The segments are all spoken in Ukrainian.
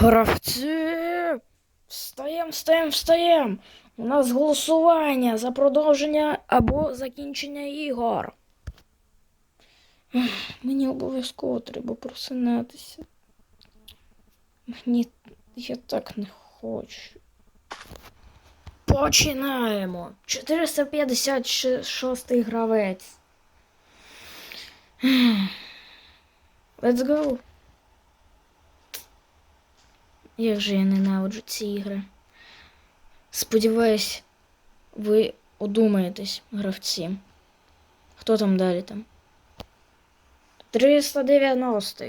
Гравці! Встаєм, встаєм, встаєм! У нас голосування за продовження або закінчення ігор. Мені обов'язково треба просинатися. Мені я так не хочу. Починаємо. 456 гравець. Let's go. Як же я ненавиджу ці ігри. Сподіваюсь, ви одумаєтесь, гравці. Хто там далі там? 390.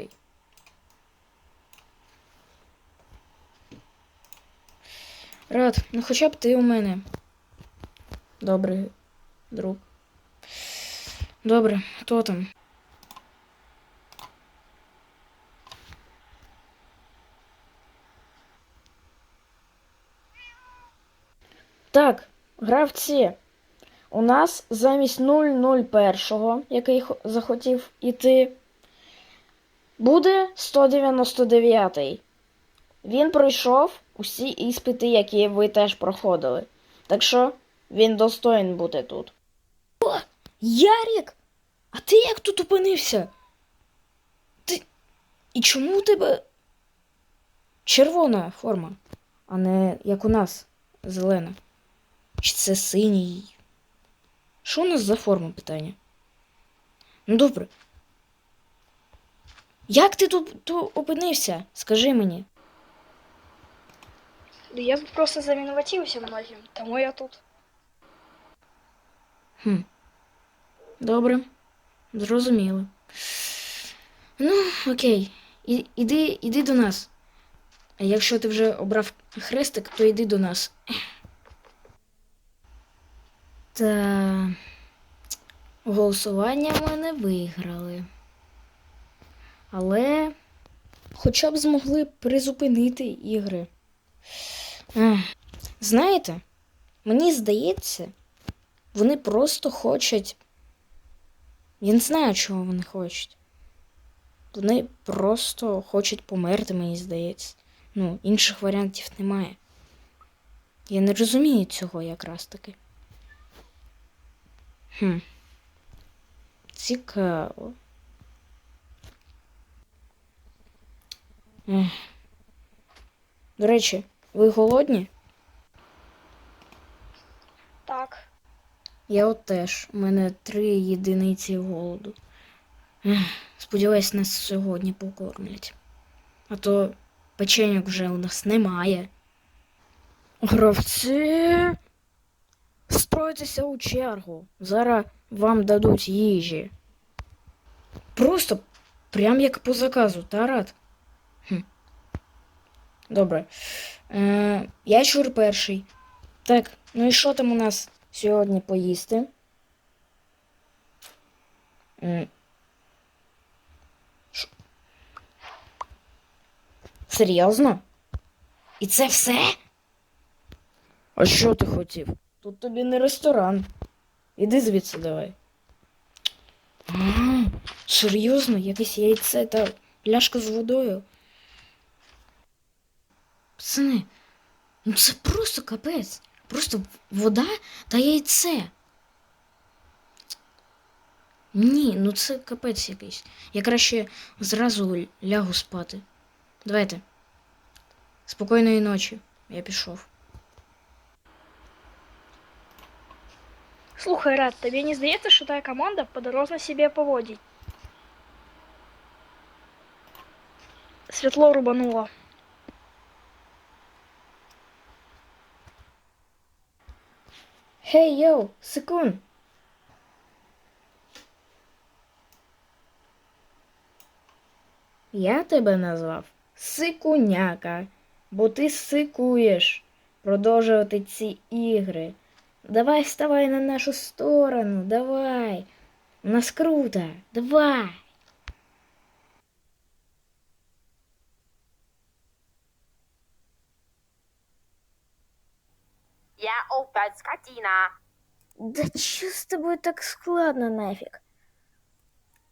Рад, ну хоча б ти у мене. Добрий друг. Добре, хто там? Так, гравці. У нас замість 001, який захотів іти, буде 199. Він пройшов усі іспити, які ви теж проходили. Так що він достоїн бути тут. О, Ярік! А ти як тут опинився? Ти. І чому у тебе червона форма, а не як у нас зелена? Чи це синій? Що у нас за форма питання? Ну добре. Як ти тут, тут опинився? Скажи мені. Да я тут просто заминуватився многим, тому я тут. Хм. Добре. Зрозуміло. Ну, окей. І, іди, іди до нас. А якщо ти вже обрав хрестик, то йди до нас. Та голосування ми не виграли. Але хоча б змогли призупинити ігри. Ех, Знаєте, мені здається, вони просто хочуть. Я не знаю, чого вони хочуть. Вони просто хочуть померти, мені здається. Ну, інших варіантів немає. Я не розумію цього якраз таки. Хм. Цікаво. Ех. До речі, ви голодні? Так. Я от теж. У мене три єдиниці голоду. Ех, Сподіваюсь, нас сьогодні покормлять. А то печеньок вже у нас немає. Гравці. Стройтеся у чергу. Зараз вам дадуть їжі. Просто прям як по заказу, та рад? Хм. Добре. Е, я чур перший. Так, ну і що там у нас сьогодні поїсти? М. Ш- Серйозно? І це все? А що ти хотів? Тут тобі не ресторан. Іди звідси давай. А, серйозно, якесь яйце та пляшка з водою. Пацани, ну це просто капець. Просто вода та яйце. Ні, ну це капець якийсь. Я краще зразу лягу спати. Давайте. Спокійної ночі. Я пішов. Слухай, Рад, тобі не здається, що та команда подорожно себе поводить? Світло рубануло. Хей, йоу, секунд. Я тебе назвав Сикуняка, бо ти сикуєш продовжувати ці ігри. Давай вставай на нашу сторону, давай. У нас круто, давай. Я опять скотина. Да чё с тобой так складно нафиг?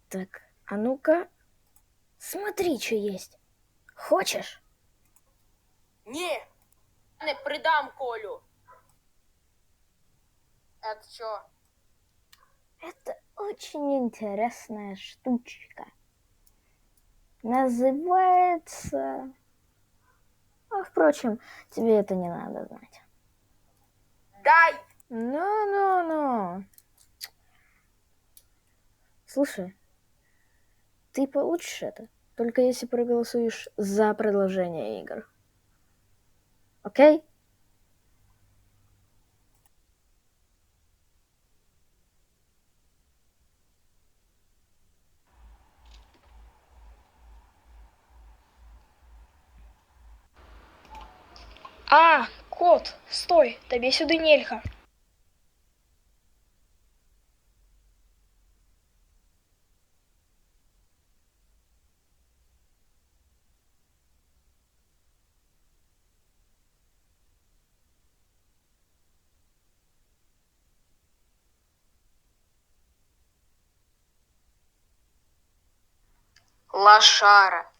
Так, а ну-ка, смотри, что есть. Хочешь? Ні. Не придам Колю. Это що? Это очень интересная штучка. Называется... А, впрочем, тебе это не надо знать. Дай! Ну-ну-ну. Слушай, ты получишь это, только если проголосуешь за продолжение игр. Окей? А, кот, стой, тобі сюди нельга. Лошара.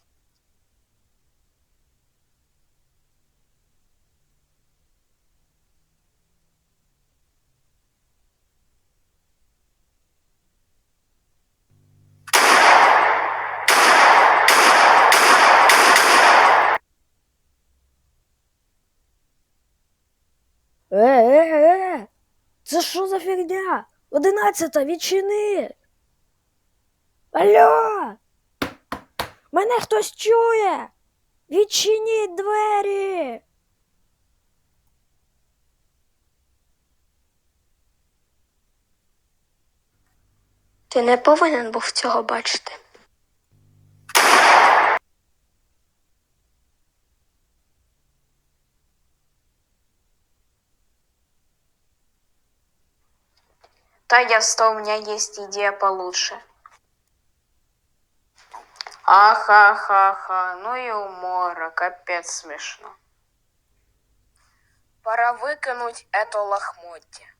Одинадцята, відчини! Алло! Мене хтось чує! Відчиніть двері! Ти не повинен був цього бачити. Та ясно, у меня есть идея получше. Ахахаха, ну и умора, капец смешно. Пора выкинуть это лохмотье.